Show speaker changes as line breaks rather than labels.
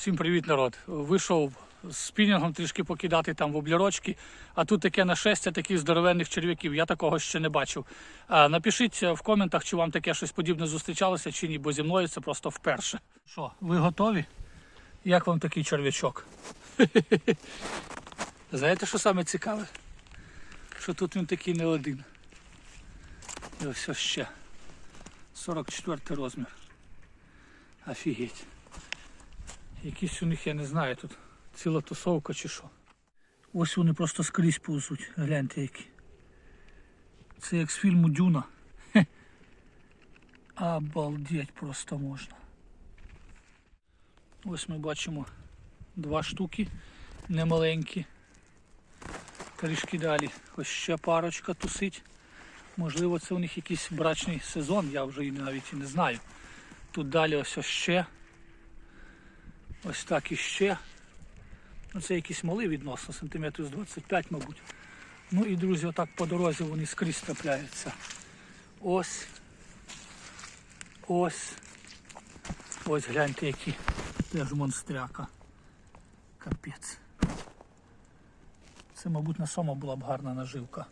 Всім привіт, народ. Вийшов з спінінгом трішки покидати там в облірочки, а тут таке нашестя таких здоровенних черв'яків. Я такого ще не бачив. Напишіть в коментах, чи вам таке щось подібне зустрічалося, чи ні, бо зі мною це просто вперше. Що, ви готові? Як вам такий черв'ячок? Знаєте, що саме цікаве? Що тут він такий не один. І ось ще. 44 розмір. Офігеть. Якісь у них, я не знаю, тут ціла тусовка чи що. Ось вони просто скрізь повзуть. Гляньте які. Це як з фільму Дюна. Хе. Обалдеть просто можна. Ось ми бачимо два штуки немаленькі. Трішки далі. Ось ще парочка тусить. Можливо, це у них якийсь брачний сезон, я вже навіть і не знаю. Тут далі ось ще. Ось так і ще. Ну, це якісь мали відносно, сантиметрів з 25, мабуть. Ну і друзі, отак по дорозі вони скрізь трапляються. Ось. Ось. Ось гляньте які. Теж монстряка. Капець. Це, мабуть, на сома була б гарна наживка.